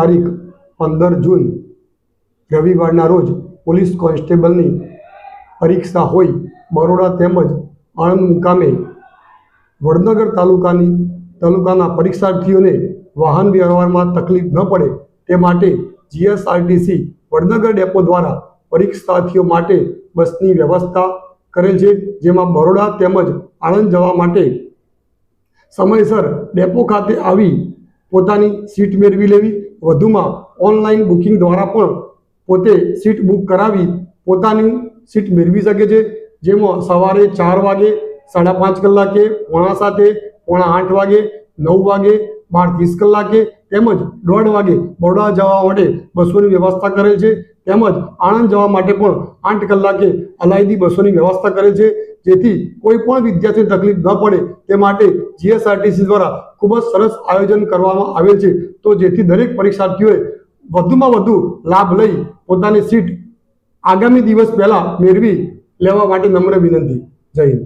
તારીખ પંદર જૂન, રવિવારના રોજ પોલીસ કોન્સ્ટેબલની પરીક્ષા હોય બરોડા તેમજ આણંદ મુકામે વડનગર તાલુકાની, તાલુકાના પરીક્ષાર્થીઓને વાહન વ્યવહારમાં તકલીફ ન પડે તે માટે જીએસઆરટીસી વડનગર ડેપો દ્વારા પરીક્ષાર્થીઓ માટે બસની વ્યવસ્થા કરેલ છે, જેમાં બરોડા તેમજ આણંદ જવા માટે સમયસર ડેપો ખાતે આવી પોતાની સીટ મેળવી લેવી. વધુમાં ઓનલાઈન બુકિંગ દ્વારા પણ પોતે સીટ બુક કરાવી પોતાની સીટ મેળવી શકે છે. જેમાં સવારે ચાર વાગે, સાડા પાંચ કલાકે, પોણા સાતે, પોણા આઠ વાગે, નવ વાગે, બાર ત્રીસ કલાકે તેમજ દોઢ વાગે બરોડા જવા માટે બસોની વ્યવસ્થા કરેલ છે. તેમજ આણંદ જવા માટે પણ આઠ કલાકે અલાયદી બસોની વ્યવસ્થા કરેલ છે. જેથી કોઈ પણ વિદ્યાર્થીને તકલીફ ન પડે તે માટે જીએસઆરટીસી દ્વારા ખૂબ જ સરસ આયોજન કરવામાં આવેલ છે. તો જેથી દરેક પરીક્ષાર્થીઓએ વધુમાં વધુ લાભ લઈ પોતાની સીટ આગામી દિવસ પહેલાં મેળવી લેવા માટે નમ્ર વિનંતી. જય હિન્દ.